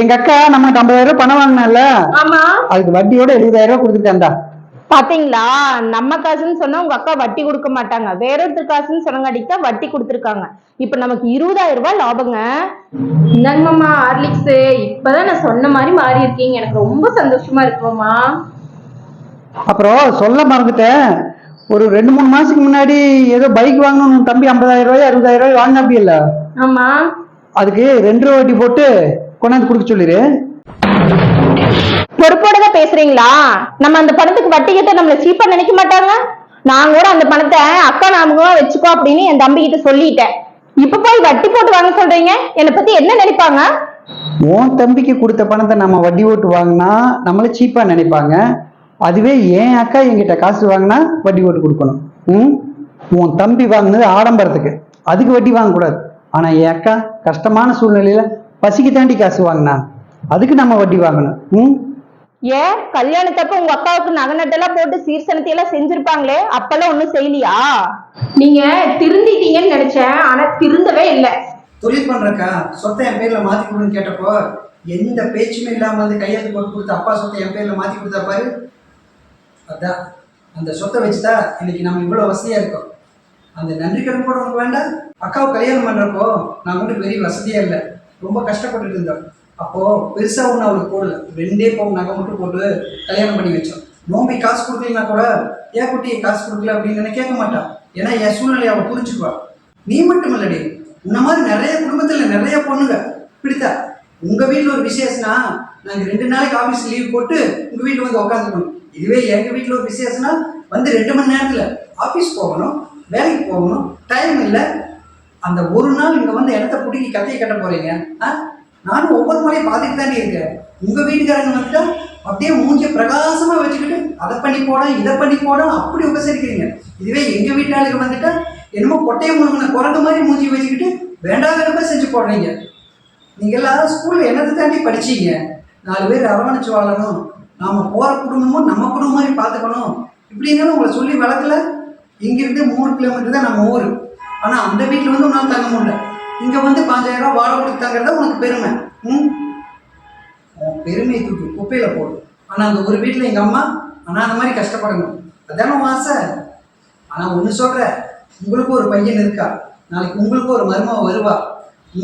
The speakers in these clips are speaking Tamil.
எங்க அக்கா நம்மகிட்ட ஐம்பதாயிரம் ரூபாய் பணம் வாங்கினால ஆமா. அதுக்கு வட்டியோட எழுபதாயிரம் ரூபாய் கொடுத்துட்டாண்டா பாத்தீங்களா? நம்ம காசுன்னு சொன்னா உங்க அக்கா வட்டி கொடுக்க மாட்டாங்க. வேற ஒருத்தர் காசுன்னு சொன்னங்காட்டிக்கு தான் வட்டி கொடுத்துருக்காங்க. இப்ப நமக்கு இருபதாயிரம் ரூபாய் லாபங்க. இந்தாங்க மாமா ஹார்லிக்ஸ்? இப்பதான் நான் சொன்ன மாதிரி மாறி இருக்கீங்க. எனக்கு ரொம்ப சந்தோஷமா இருக்குமாமா. அப்புறம் சொல்ல மறந்துட்டேன். ஒரு ரெண்டு மூணு மாசத்துக்கு முன்னாடி ஏதோ பைக் வாங்கணும் தம்பி ஐம்பதாயிரம் ரூபாய் அறுபதாயிரம் ரூபாய் வாங்கினா அப்படி இல்ல ஆமா. அதுக்கு ரெண்டு ரூபா வட்டி போட்டு கொண்டாந்து கொடுக்க சொல்லிடு பொறுப்போட தான் பேசுறீங்களா? நம்ம அந்த பணத்துக்கு வட்டி கிட்ட நம்மள சீப்பா நினைக்க மாட்டாங்க? நான் கூட அந்த பணத்தை அக்கா நாமமா வச்சுக்கோ அப்படின்னு என் தம்பி கிட்ட சொல்லிட்டேன். இப்ப போய் வட்டி போட்டு வாங்க சொல்றீங்க? என்னை பத்தி என்ன நினைப்பாங்க? உன் தம்பிக்கு கொடுத்த பணத்தை நம்ம வட்டி ஓட்டு வாங்கினா நம்மள சீப்பா நினைப்பாங்க. அதுவே என் அக்கா என்கிட்ட காசு வாங்கினா வட்டி ஓட்டு கொடுக்கணும். ம்? உன் தம்பி வாங்கினது ஆடம்பரத்துக்கு. அதுக்கு வட்டி வாங்கக்கூடாது. ஆனா என் அக்கா கஷ்டமான சூழ்நிலையில பசிக்கு தாண்டி காசு வாங்கினா? அதுக்கு நம்ம வட்டி வாங்கணும். ம்? ஏன்? கல்யாணத்தப்ப உங்க அக்காவுக்கு நகை நட்டெல்லாம் போட்டு சீர்சனத்தை எல்லாம் செஞ்சிருப்பாங்களே? அப்பெல்லாம் ஒண்ணும் செய்யலையா? நீங்க திருந்திட்டீங்கன்னு நினைச்சேன் ஆனா திருந்தவே இல்லை. தொழில் பண்றக்கா சொத்தை என் பேர்ல மாத்தி கொடுன்னு கேட்டப்போ எந்த பேச்சுமே இல்லாம வந்து கையெழுத்து போட்டு கொடுத்த அப்பா சொத்தை என் பேர்ல மாத்தி கொடுத்தா பாரு. அதான். அந்த சொத்தை வச்சுதா இன்னைக்கு நம்ம இவ்வளவு வசதியா இருக்கோம். அந்த நன்றி கடன் கூட உனக்கு வேண்டாம். அக்காவை கல்யாணம் பண்றப்போ நான் மட்டும் பெரிய வசதியா இல்லை. ரொம்ப கஷ்டப்பட்டுட்டு இருந்தோம் அப்போ பெருசா ஒன்று அவளுக்கு போடல. ரெண்டே பவுன் நகை மட்டும் போட்டு கல்யாணம் பண்ணி வச்சோம் நோம்பி காசு கொடுக்கலனா கூட ஏன் குட்டி காசு கொடுக்கல அப்படின்னு நான் கேட்க மாட்டான் ஏன்னா என் சூழ்நிலையை அவள் புரிஞ்சுக்குவாள் நீ மட்டும் இல்லடி. உன்ன மாதிரி நிறைய குடும்பத்துல நிறைய பொண்ணுங்க. பிடித்தா உங்க வீட்டில் ஒரு விசேஷம்னா நாங்க ரெண்டு நாளைக்கு ஆபீஸ் லீவ் போட்டு உங்க வீட்டுல வந்து உட்காந்துக்கணும் இதுவே எங்க வீட்டில் ஒரு விசேஷம்னா வந்து ரெண்டு மணி நேரத்துல ஆபீஸ் போகணும் வேலைக்கு போகணும் டைம் இல்லை அந்த ஒரு நாள் இங்கே வந்து இடத்த பிடிக்கி கத்தையை கட்ட போறீங்க? ஆ? நானும் ஒவ்வொரு முறையும் பார்த்துட்டு தானே இருக்கேன். உங்க வீட்டுக்காரங்க வந்துட்டா அப்படியே மூஞ்சிய பிரகாசமா வச்சுக்கிட்டு அதை பண்ணி போட இதை பண்ணி போட அப்படி உபசரிக்கிறீங்க. இதுவே எங்க வீட்டாளுக்கு வந்துட்டா என்னமோ கொட்டையை முழுங்கின குரங்கு மாதிரி மூஞ்சி வச்சுக்கிட்டு வேண்டாதரப்ப செஞ்சு போடுறீங்க. நீங்க எல்லாரும் ஸ்கூல்ல என்னது தாண்டி படிச்சீங்க? நாலு பேர் அரவணைச்சு வாழணும். நாம போற குடும்பமும் நம்ம குடும்பம் மாதிரி பார்த்துக்கணும். இப்படின்னு உங்களை சொல்லி வளர்க்கல? இங்கிருந்து மூணு கிலோமீட்டர் தான் நம்ம ஊர். ஆனால் அந்த வீட்டில் வந்து உன்னால தங்க முடியல. இங்கே வந்து பாஞ்சாயிரம் ரூபா வாழை கொடுத்து தங்குறதா உனக்கு பெருமை. ம் பெருமையை தூக்கி குப்பையில் போடு ஆனால் அந்த ஒரு வீட்டில் எங்கள் அம்மா ஆனால் அந்த மாதிரி கஷ்டப்படணும். அதான மாசை ஆசை? ஒன்று ஒண்ணு சொல்ற உங்களுக்கு ஒரு பையன் இருக்கா? நாளைக்கு உங்களுக்கு ஒரு மருமவ வருவா.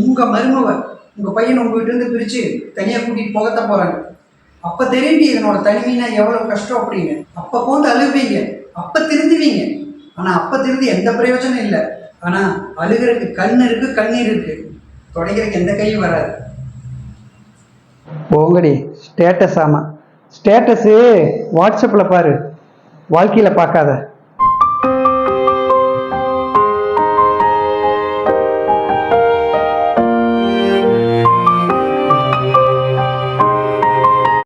உங்கள் மருமவ உங்கள் பையன் உங்கள் வீட்டிலேருந்து பிரித்து தனியாக கூட்டிகிட்டு போகத்தான் போறாங்க. அப்போ தெரியுது இதனோட தனிமைனா எவ்வளோ கஷ்டம் அப்படின்னு. அப்போ போந்து அழுவீங்க. அப்போ திருந்துவீங்க. ஆனால் அப்போ திருந்து எந்த பிரயோஜனம் இல்லை. ஆனா அழுகிறதுக்கு கண் இருக்கு கண்ணீர் இருக்கு. தொடங்கிறதுக்கு எந்த கையும் வராது. போங்கடி ஸ்டேட்டஸ் ஆமா. ஸ்டேட்டஸு வாட்ஸ்அப்பில் பாரு. வாழ்க்கையில் பார்க்காத.